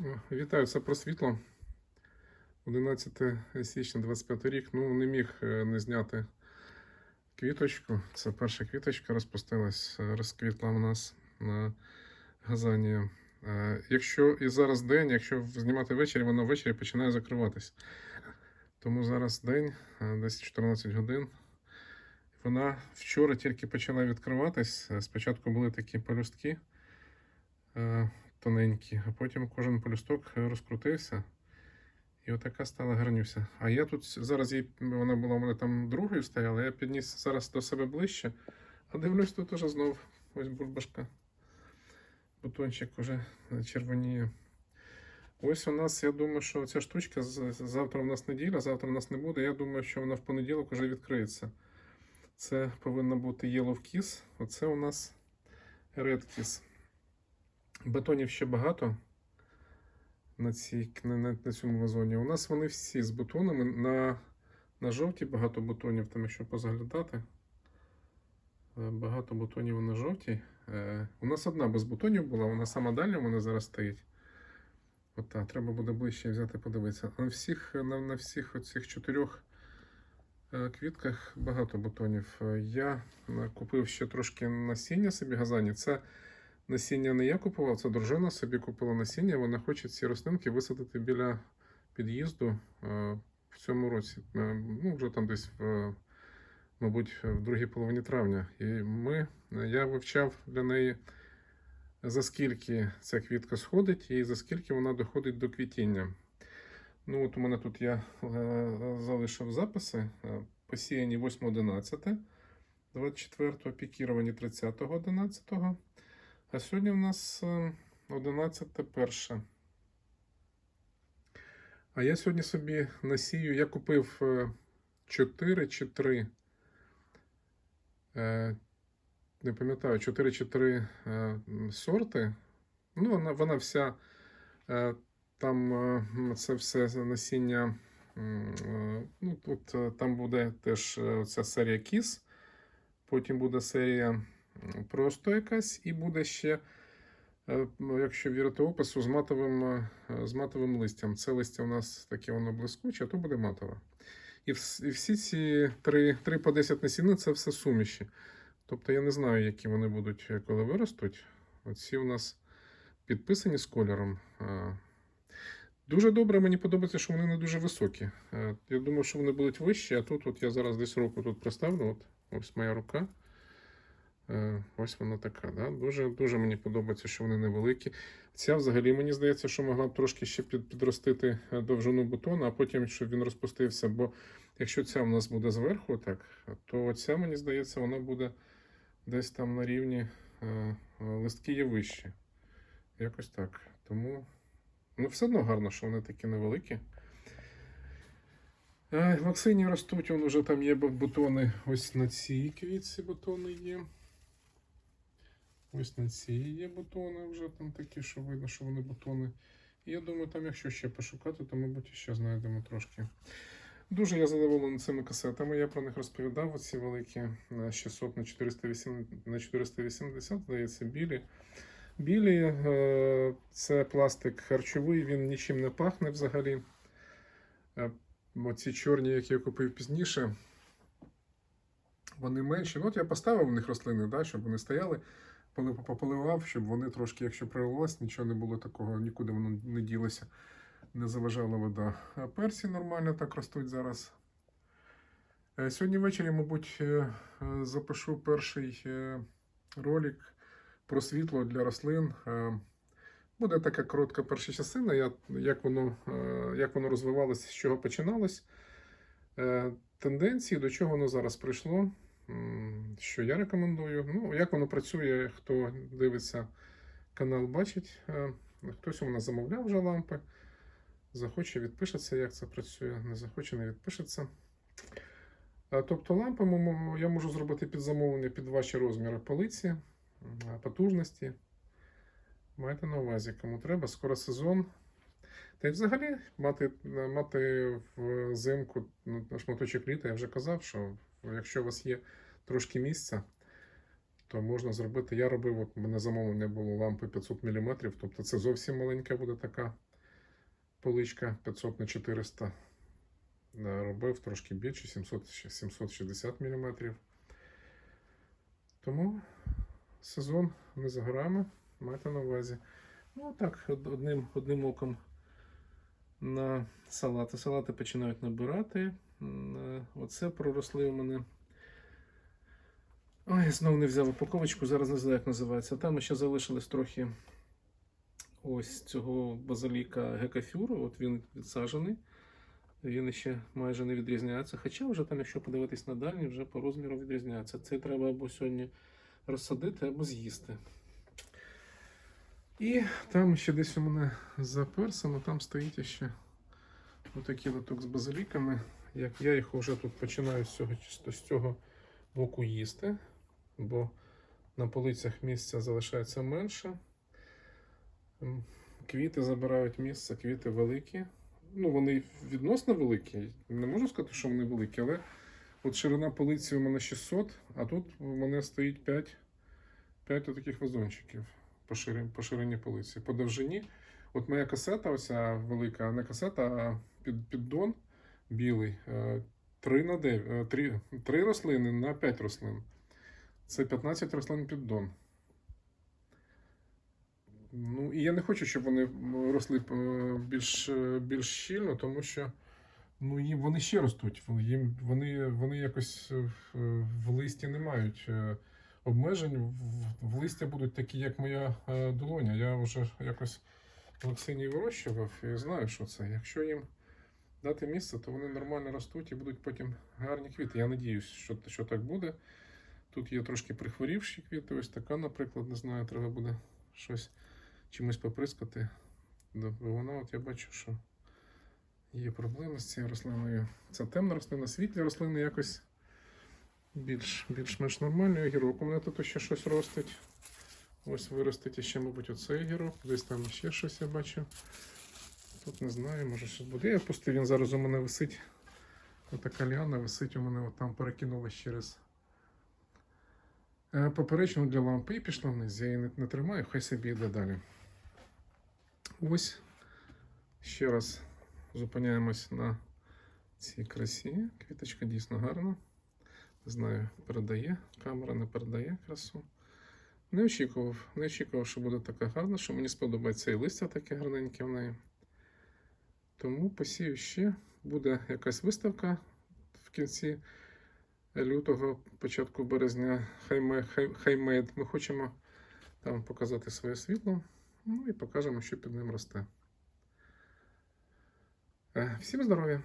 О, Вітаю, це про світло. 11 січня 25 рік. Ну, не міг е, не зняти квіточку. Це перша квіточка розпустилась, е, розквітла у нас на газані. Е, Якщо і зараз день, якщо знімати ввечері, воно ввечері починає закриватись. Тому зараз день, е, десь 14 годин. Вона вчора тільки почала відкриватись. Е, Спочатку були такі пелюстки е, тоненькі, а потім кожен пелюсток е, розкрутився. І отака стала гарнюся. А я тут зараз їй, вона була у мене там другою стояла, я підніс зараз до себе ближче, а дивлюсь, тут уже знов ось бульбашка. Бутончик уже е, червоніє. Ось у нас, я думаю, що ця штучка завтра у нас неділя, завтра у нас не буде. Я думаю, що вона в понеділок вже відкриється. Це повинно бути Yellow Kiss. Оце у нас Red Kiss. Бетонів ще багато на, цій, на, на, цьому вазоні. У нас вони всі з бутонами. На, на жовті багато бутонів, там якщо позаглядати. Е, Багато бутонів на жовтій. Е, У нас одна без бутонів була, вона сама дальня мене зараз стоїть. От так, треба буде ближче взяти подивитися. На всіх, на, на всіх оцих чотирьох е, квітках багато бутонів. Я купив ще трошки насіння собі газані. Це насіння не я купував, це дружина собі купила насіння. Вона хоче ці рослинки висадити біля під'їзду е, в цьому році. Е, Ну, вже там десь в, мабуть, в другій половині травня. І ми, я вивчав для неї, за скільки ця квітка сходить і за скільки вона доходить до квітіння. Ну, от у мене тут я е, залишив записи. Е, Посіяні 8.11, 24 пікіровані 30.11. А сьогодні у нас е, 11.01. А я сьогодні собі насію, я купив е, 4 чи 3. е, Не пам'ятаю, 4 чи 3 е, сорти. Ну, вона, вона вся е, там е, це все насіння. е, Ну, тут е, там буде теж е, ця серія кіс. Потім буде серія просто якась, і буде ще, е, якщо вірити опису, з матовим, е, з матовим листям. Це листя у нас таке воно блискуче, а то буде матове. І, всі ці 3, 3 по 10 насінин це все суміші. Тобто я не знаю, які вони будуть, е, коли виростуть. Оці у нас підписані з кольором. Дуже добре, мені подобається, що вони не дуже високі. Я думав, що вони будуть вищі, а тут от я зараз десь руку тут приставлю. От, ось моя рука. Е, Ось вона така. Да? Дуже, дуже мені подобається, що вони невеликі. Ця взагалі мені здається, що могла б трошки ще підростити е, довжину бутона, а потім, щоб він розпустився. Бо якщо ця в нас буде зверху, так, то ця, мені здається, вона буде десь там на рівні е, листки є вищі. Якось так. Тому ну, все одно гарно, що вони такі невеликі. Вакцині ростуть, вже там є бутони. Ось на цій квітці бутони є. Ось на цій є бутони вже там такі, що видно, що вони бутони. І я думаю, там, якщо ще пошукати, то, мабуть, ще знайдемо трошки. Дуже я задоволений цими касетами. Я про них розповідав. Оці великі на 600 на 408, на 480, здається, білі. Білі е, це пластик харчовий, він нічим не пахне взагалі. Е, Оці чорні, які я купив пізніше, вони менші. Ну, от я поставив в них рослини, да, щоб вони стояли, пополивав, щоб вони трошки, якщо прорвалось, нічого не було такого, нікуди воно не ділося, не заважала вода. А персі нормально так ростуть зараз. Е, Сьогодні ввечері, мабуть, е, е, запишу перший ролик про світло для рослин. Буде така коротка перша частина, як воно, як воно розвивалося, з чого починалось. Тенденції, до чого воно зараз прийшло, що я рекомендую. Ну, як воно працює, хто дивиться канал, бачить. Е, Хтось у нас замовляв вже лампи. Захоче, відпишеться, як це працює, не захоче, не відпишеться. Е, Тобто лампи я можу зробити під замовлення під ваші розміри полиці, потужності. Майте на увазі, кому треба, скоро сезон. Та й взагалі мати, мати взимку ну, шматочок літа, я вже казав, що якщо у вас є трошки місця, то можна зробити. Я робив, от мене замовлення було лампи 500 мм, тобто це зовсім маленька буде така поличка 500 на 400. Е, Робив трошки більше, 700, 760 мм. Тому сезон не за горами, майте на увазі. Ну так, одним, одним оком на салати. Салати починають набирати. Е, Оце проросли у мене. Ой, знову не взяв упаковочку, зараз не знаю, як називається. Там ще залишилось трохи ось цього базиліка гекафюру. От він відсаджений. Він ще майже не відрізняється. Хоча вже там, якщо подивитись на дальній, вже по розміру відрізняється. Це треба або сьогодні розсадити, або з'їсти. І там ще десь у мене за персами, там стоїть ще отакий лоток з базиліками. Як я їх вже тут починаю з цього, з цього боку їсти, бо на полицях місця залишається менше. Квіти забирають місце, квіти великі. Ну, вони відносно великі. Не можу сказати, що вони великі, але от ширина полиці у мене 600, а тут у мене стоїть 5, 5 таких вазончиків по ширині, по ширині полиці. По довжині. От моя касета, оця велика, не касета, а під, піддон білий. 3 на 9, 3, 3 рослини на 5 рослин. Це 15 рослин піддон. Ну, і я не хочу, щоб вони росли е, більш, е, більш щільно, тому що ну, їм, вони ще ростуть. Їм, вони, вони якось е, в, в листі не мають обмежень. В, в листі будуть такі, як моя долоня. Я вже якось в Лексині вирощував і знаю, що це. Якщо їм дати місце, то вони нормально ростуть і будуть потім гарні квіти. Я надіюсь, що, що так буде. Тут є трошки прихворівші квіти, ось така, наприклад, не знаю, треба буде щось чимось поприскати. Вона, от я бачу, що є проблеми з цією рослиною. Це темна рослина, світлі рослини якось більш, більш-менш нормальні. Огірок у мене тут ще щось ростить. Ось виростить іще, мабуть, оцей огірок. Десь там ще щось я бачу. Тут не знаю, може щось буде. Я пустив, він зараз у мене висить. Отака ліана висить у мене, от там перекинулась через поперечну для лампи і пішла вниз. Я її не, тримаю, хай собі йде далі. Ось ще раз зупиняємось на цій красі. Квіточка дійсно гарна. Знаю, передає, камера не передає красу. Не очікував, не очікував, що буде така гарна, що мені сподобається і листя таке гарненьке в неї. Тому посію ще. Буде якась виставка в кінці лютого, початку березня. Хайме- хай- Хаймейд. Ми хочемо там показати своє світло. Ну і покажемо, що під ним росте. Е, Всім здоров'я!